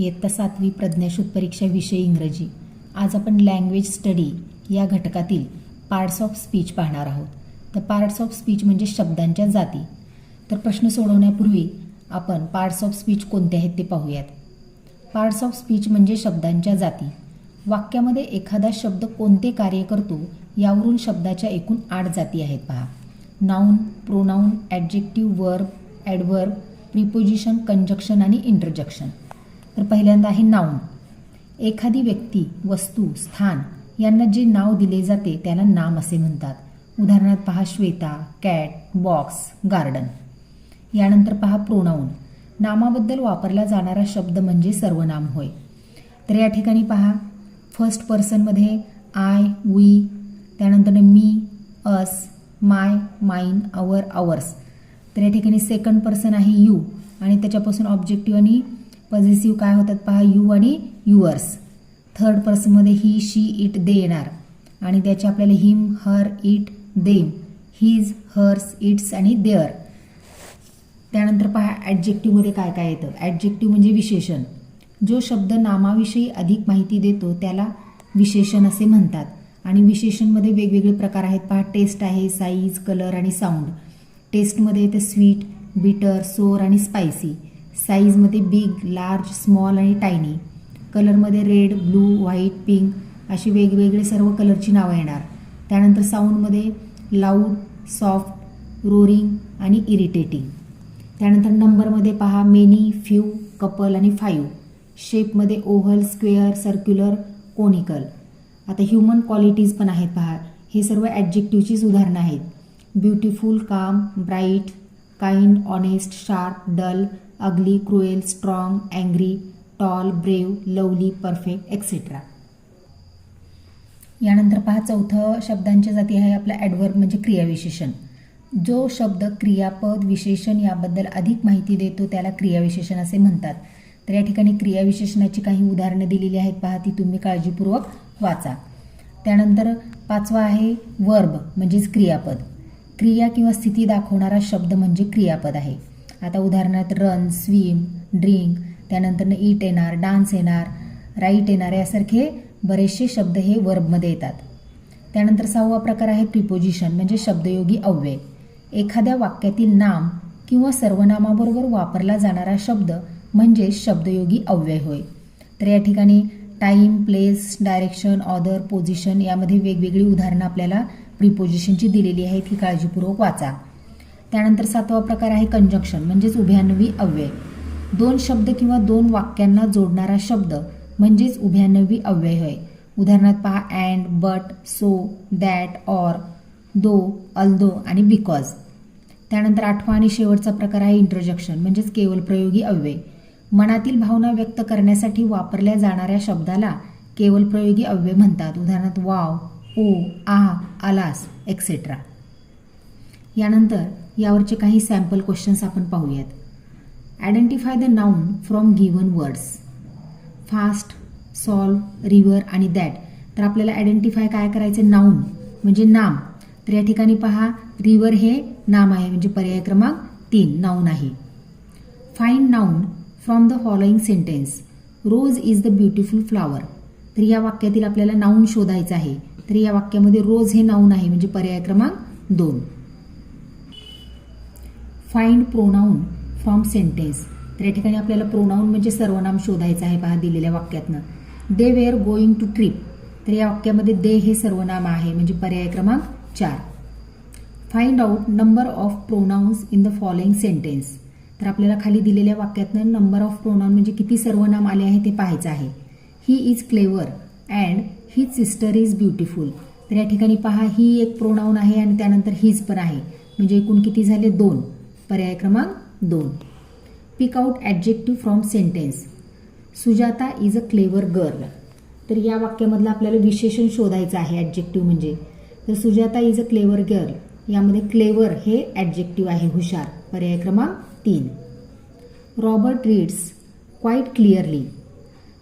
इयत्ता सातवी प्रज्ञाशोध परीक्षा विषय इंग्रजी. आज आपण लँग्वेज स्टडी या घटकातील पार्ट्स ऑफ स्पीच पाहणार आहोत. तर पार्ट्स ऑफ स्पीच म्हणजे शब्दांच्या जाती. तर प्रश्न सोडवण्यापूर्वी आपण पार्ट्स ऑफ स्पीच कोणते आहेत ते पाहूयात. पार्ट्स ऑफ स्पीच म्हणजे शब्दांच्या जाती. वाक्यामध्ये एखादा शब्द कोणते कार्य करतो यावरून शब्दाच्या एकूण आठ जाती आहेत पहा. Noun pronoun adjective verb adverb preposition conjunction आणि इंटरजक्शन तर पहिल्यांदा आहे नाऊन एखादी व्यक्ती वस्तू स्थान यांना जे नाव दिले जाते त्याला नाम असे म्हणतात. उदाहरणार्थ पहा श्वेता कॅट बॉक्स गार्डन. यानंतर पहा प्रोनाऊन. नामाबद्दल वापरला जाणारा शब्द म्हणजे सर्वनाम होय. तर या ठिकाणी पहा फर्स्ट पर्सनमध्ये आय वी त्यानंतर मी us my mine our ours तर या ठिकाणी सेकंड पर्सन आहे यू आणि त्याच्यापासून ऑब्जेक्टिव्ह आणि पॉझिटिव्ह काय होतात पहा? यू आणि युअर्स थर्ड पर्सनमध्ये ही शी इट दे येणार. आणि त्याचे आपल्याला him her it them his hers its आणि देअर त्यानंतर पहा ॲडजेक्टिव्हमध्ये काय काय येतं? ॲडजेक्टिव्ह म्हणजे विशेषण. जो शब्द नामाविषयी अधिक माहिती देतो त्याला विशेषण असे म्हणतात. आणि विशेषणमध्ये वेगवेगळे प्रकार आहेत. पहा टेस्ट आहे साईज कलर आणि साऊंड टेस्टमध्ये येतं स्वीट बिटर सोर आणि स्पायसी साईजमध्ये बिग लार्ज स्मॉल आणि टायनी. कलरमध्ये रेड ब्लू व्हाईट पिंक अशी वेगवेगळे सर्व कलरची नावं येणार. त्यानंतर साऊंडमध्ये लाऊड सॉफ्ट रोरिंग आणि इरिटेटिंग. त्यानंतर नंबरमध्ये पहा मेनी फ्यू कपल आणि फाईव्ह शेपमध्ये ओव्हल स्क्वेअर सर्क्युलर कोनिकल. आता ह्युमन क्वालिटीज पण आहेत पहा. हे सर्व ॲडजेक्टिव्हचीच उदाहरणं आहेत. Beautiful calm bright kind honest sharp dull ugly cruel strong angry tall brave lovely perfect etcetera यानंतर पहा चौथं शब्दांच्या जाती आहे आपला ॲडवर्ब म्हणजे क्रियाविशेषण. जो शब्द क्रियापद विशेषण याबद्दल अधिक माहिती देतो त्याला क्रियाविशेषण असे म्हणतात. तर या ठिकाणी क्रियाविशेषणाची काही उदाहरणं दिलेली आहेत पहा ती तुम्ही काळजीपूर्वक वाचा. त्यानंतर पाचवा आहे वर्ब म्हणजेच क्रियापद. क्रिया किंवा स्थिती दाखवणारा शब्द म्हणजे क्रियापद आहे. आता उदाहरणार्थ रन स्विम ड्रिंक त्यानंतर ईट येणार डान्स येणार राईट येणार यासारखे बरेचसे शब्द हे वर्बमध्ये येतात. त्यानंतर सहावा प्रकार आहे प्रिपोजिशन म्हणजे शब्दयोगी अव्यय. एखाद्या वाक्यातील नाम किंवा सर्वनामाबरोबर वापरला जाणारा शब्द म्हणजे शब्दयोगी अव्यय होय. तर या ठिकाणी time place direction order position यामध्ये वेगवेगळी उदाहरणं आपल्याला प्रिपोजिशनची दिलेली आहेत ही काळजीपूर्वक वाचा. त्यानंतर सातवा प्रकार आहे कंजक्शन म्हणजेच उभयान्वयी अव्यय. दोन शब्द किंवा दोन वाक्यांना जोडणारा शब्द म्हणजेच उभयान्वयी अव्यय होय. उदाहरणार्थ पहा and but so that or though although आणि बिकॉज त्यानंतर आठवा आणि शेवटचा प्रकार आहे इंट्रोजक्शन म्हणजेच केवळ प्रयोगी अव्यय. मनातील भावना व्यक्त करण्यासाठी वापरल्या जाणाऱ्या शब्दाला केवळ प्रयोगी अव्यय म्हणतात. उदाहरणार्थ वाव ओ आ आलास एक्सेट्रा यानंतर यावरचे काही सॅम्पल क्वेश्चन्स आपण पाहूयात. Identify the noun from given words fast solve river आणि दॅट तर आपल्याला आयडेंटिफाय काय करायचं? नाऊन म्हणजे नाम. तर या ठिकाणी पहा रिव्हर हे नाम आहे म्हणजे पर्याय क्रमांक तीन नाऊन आहे. Find noun from the following sentence rose is the beautiful flower तर या वाक्यातील आपल्याला नाऊन शोधायचं आहे. तर या वाक्यामध्ये रोज हे नाऊन आहे म्हणजे पर्याय क्रमांक दोन. फाइंड प्रोनाऊन फ्रॉम सेंटेन्स तर या ठिकाणी आपल्याला प्रोनाऊन म्हणजे सर्वनाम शोधायचं आहे पहा दिलेल्या वाक्यातनं. They were going to trip तर या वाक्यामध्ये दे हे सर्वनाम आहे म्हणजे पर्याय क्रमांक चार. Find out number of pronouns in the following sentence तर आपल्याला खाली दिलेल्या वाक्यातनं नंबर ऑफ प्रोनाऊन म्हणजे किती सर्वनाम आले आहे ते पाहायचं आहे. He is clever and he sister is beautiful तर या ठिकाणी पहा ही एक प्रोनाऊन आहे आणि त्यानंतर हीच पण आहे. म्हणजे एकूण किती झाले? दोन. पर्याय क्रमांक दोन. Pick out adjective from sentence Sujata is a clever girl तर या वाक्यामधलं आपल्याला विशेषण शोधायचं आहे ॲडजेक्टिव्ह म्हणजे. तर Sujata is a clever girl यामध्ये क्लेवर हे ॲडजेक्टिव्ह आहे हुशार. पर्याय क्रमांक तीन. Robert reads quite clearly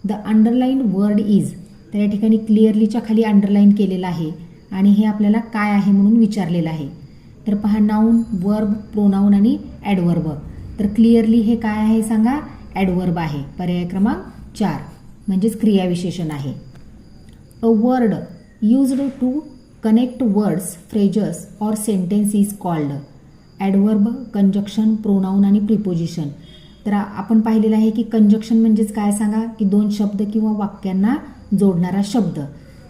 the underline word is तर या ठिकाणी क्लिअरलीच्या खाली अंडरलाईन केलेलं आहे. आणि हे आपल्याला काय आहे म्हणून विचारलेलं आहे. तर पहा नाऊन वर्ब प्रोनाऊन आणि ॲडवर्ब तर क्लिअरली हे काय आहे सांगा? ॲडवर्ब आहे. पर्याय क्रमांक चार. म्हणजेच क्रियाविशेषण आहे. A word used to connect words phrases or sentence is called adverb conjunction pronoun आणि प्रिपोजिशन तर आपण पाहिलेलं आहे की कंजक्शन म्हणजेच काय सांगा? की दोन शब्द किंवा वाक्यांना जोडणारा शब्द.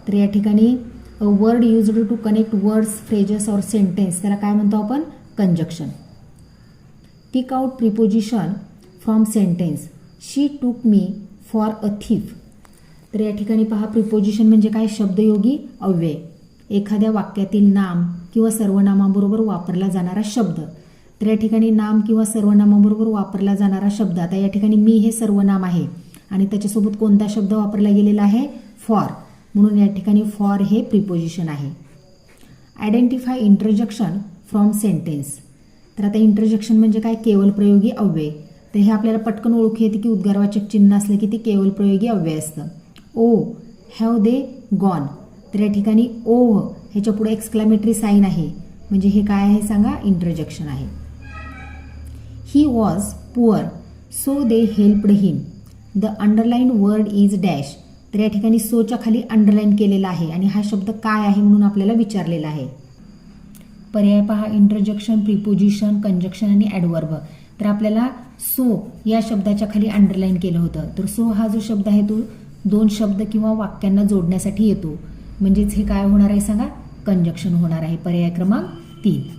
तर या ठिकाणी word used to connect words phrases or sentence त्याला काय म्हणतो आपण? Conjunction pick out preposition from sentence she took me for a thief तर या ठिकाणी पहा प्रिपोजिशन म्हणजे काय? शब्दयोगी अव्यय. एखाद्या वाक्यातील नाम किंवा सर्वनामाबरोबर वापरला जाणारा शब्द. तर या ठिकाणी नाम किंवा सर्वनामाबरोबर वापरला जाणारा शब्द. आता या ठिकाणी मी हे सर्वनाम आहे. आणि त्याच्यासोबत कोणता शब्द वापरला गेलेला आहे? फॉर म्हणून या ठिकाणी फॉर हे प्रिपोजिशन आहे. आयडेंटिफाय इंटरजेक्शन फ्रॉम सेंटेन्स तर आता इंटरजेक्शन म्हणजे काय? केवळ प्रयोगी अव्यय. तर हे आपल्याला पटकन ओळखू येते की उद्गारवाचक चिन्ह असलं की ते केवळ प्रयोगी अव्यय असतं. ओ हॅव दे गॉन तर या ठिकाणी ओ ह्याच्या पुढे एक्सक्लॅमेटरी साईन आहे. म्हणजे हे काय आहे सांगा? इंटरजेक्शन आहे. He was poor so they helped him the underline word is dash तर या ठिकाणी सोच्या खाली अंडरलाईन केलेला आहे. आणि हा शब्द काय आहे म्हणून आपल्याला विचारलेला आहे. पर्याय पहा इंटरजेक्शन प्रिपोजिशन कंजक्शन आणि ॲडवर्ब तर आपल्याला सो या शब्दाच्या खाली अंडरलाईन केलं होतं. तर सो हा जो शब्द आहे तो दोन शब्द किंवा वाक्यांना जोडण्यासाठी येतो. म्हणजेच हे काय होणार आहे सांगा? कंजक्शन होणार आहे. पर्याय क्रमांक तीन.